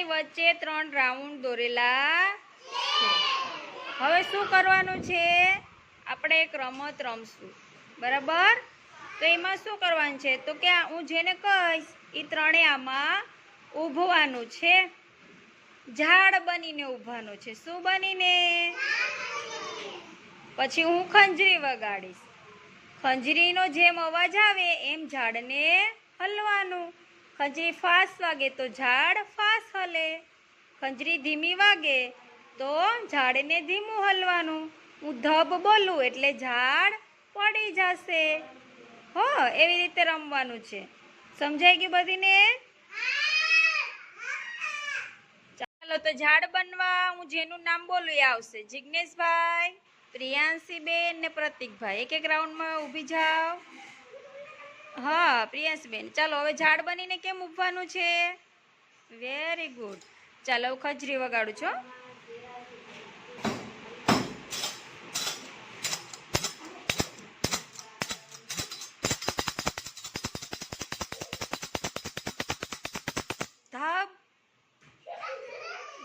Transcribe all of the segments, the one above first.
ત્રણેય વચ્ચે ત્રણ રાઉન્ડ દોરેલા હવે શું કરવાનું છે? આપણે એક રમત રમશું. બરાબર? તો એમાં શું કરવાનું છે? તો કે હું જેને કહીશ એ ત્રણે આમાં ઊભવાનું છે. ઝાડ બનીને ઊભાનું છે. શું બનીને? પછી હું ખંજરી વગાડીશ. ખંજરીનો જેમ અવાજ આવે, એમ ઝાડને હલવાનું. ખંજરી ફાસ વાગે તો ઝાડ ફાસ હલે. ખંજરી ધીમી વાગે તો ઝાડને ધીમું હલવાનું. હું ધબ બોલું એટલે ઝાડ પડી જશે. હો, એવી રીતે રમવાનું છે. સમજાઈ ગયું બધીને? ચાલો તો ઝાડ બનવા હું જેનું નામ બોલું એ આવશે. જિજ્ઞેશભાઈ પ્રિયાંશીબેન ને પ્રતિકભાઈ. એક એક રાઉન્ડમાં ઊભી જાઓ. હા, પ્રિયાંશબેન. ચાલો, હવે ઝાડ બનીને કેમ ઉભવાનું છે? વેરી ગુડ ચાલો ખજરી વગાડું છો.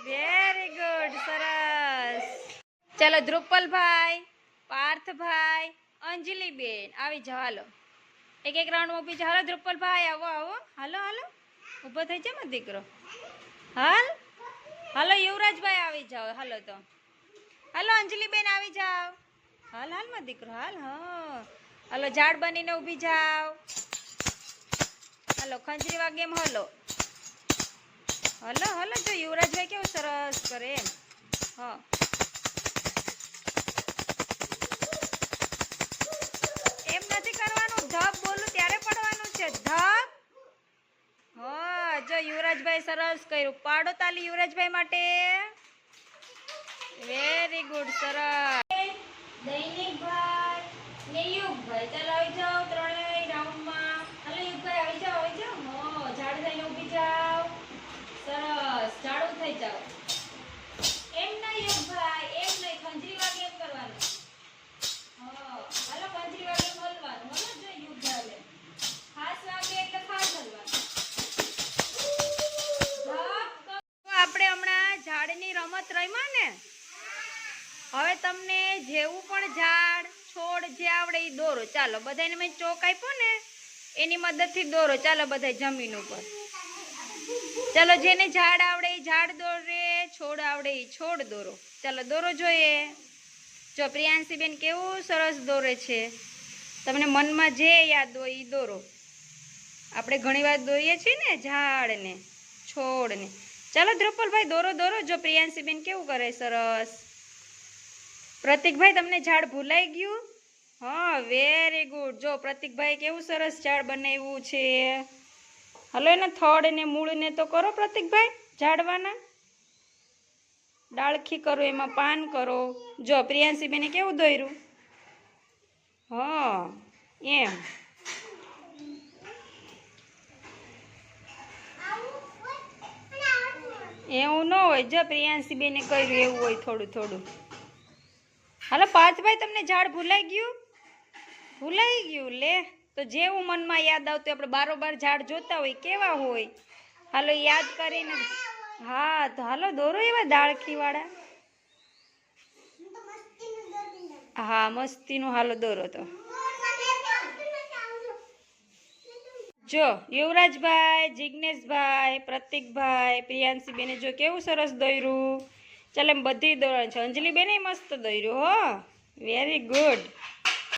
વેરી ગુડ સરસ. ચાલો, ધ્રુપલભાઈ, પાર્થભાઈ, અંજલિબેન. આવી જવાલો એક એક રાઉન્ડ ઊભી છે. હાલો ધ્રુપલભાઈ આવો આવો. હાલો હાલો. ઊભો થઈ જાય ને, દીકરો. હાલ. હાલો, યુવરાજભાઈ આવી જાઓ. હાલો તો. હાલો, અંજલિબેન આવી જાઓ. હાલ હાલ, માં દીકરો, હાલ, હા. હાલો, ઝાડ બનીને ઊભી જાઓ. હાલો ખંજરી વાગે એમ હલો. હલો હલો, જો યુવરાજભાઈ કેવું સરસ કરે એમ. હા. જો યુવરાજભાઈ સરસ કર્યું. પાડો તાલી યુવરાજભાઈ માટે. વેરી ગુડ સરસ. દૈનિકભાઈ ને યુગભાઈ ચલાવી જાઓ ત્રણેય રમત રમ્યા ને? હવે તમને જેવું પણ ઝાડ, છોડ જે આવડે એ દોરો. ચાલો બધાને મેં ચોક આપ્યો ને, એની મદદથી દોરો. ચાલો બધા જમીન ઉપર. ચાલો, જેને ઝાડ આવડે એ ઝાડ દોરે, છોડ આવડે એ છોડ દોરો. ચાલો, દોરો જોઈએ. જો, પ્રિયાંશીબેન કેવું સરસ દોરે છે. તમને મનમાં જે યાદ હોય એ દોરો. આપણે ઘણીવાર દોરીએ છીએ ને ઝાડને, છોડને. ચાલો દ્રુપલભાઈ, દોરો દોરો. જો પ્રિયાંશીબેન કેવું કરે? સરસ. પ્રતિકભાઈ, તમને ઝાડ ભૂલાઈ ગયું? હા વેરી ગુડ જો પ્રતિકભાઈ કેવું સરસ ઝાડ બનાવ્યું છે. હલો, એના થડ ને મૂળ ને તો કરો પ્રતિકભાઈ, ઝાડવાના. ડાળખી કરો, એમાં પાન કરો. જો પ્રિયાંશીબેને કેવું દોર્યું? હા, એમ. એવું ન હોય. જો પ્રિયાંશીબેને કર્યું, એવું હોય થોડું થોડું. હાલો, પાર્થભાઈ, તમને ઝાડ ભૂલાઈ ગયું? ભૂલાઈ ગયું, લે. તો જેવું મનમાં યાદ આવતું, આપણે બારોબાર ઝાડ જોતા હોય, કેવા હોય? હાલો, યાદ કરીને. હા, તો હાલો, દોરો એવા દાળખીવાળા. હા, મસ્તીનું હાલો, દોરો તો. જો, યુવરાજભાઈ જિજ્ઞેશભાઈ પ્રતિકભાઈ, પ્રિયાંશીબેને જો કેવું સરસ દોર્યું ચાલ એમ બધી દોરણ છે. અંજલિબેને મસ્ત દોર્યું હો. Very good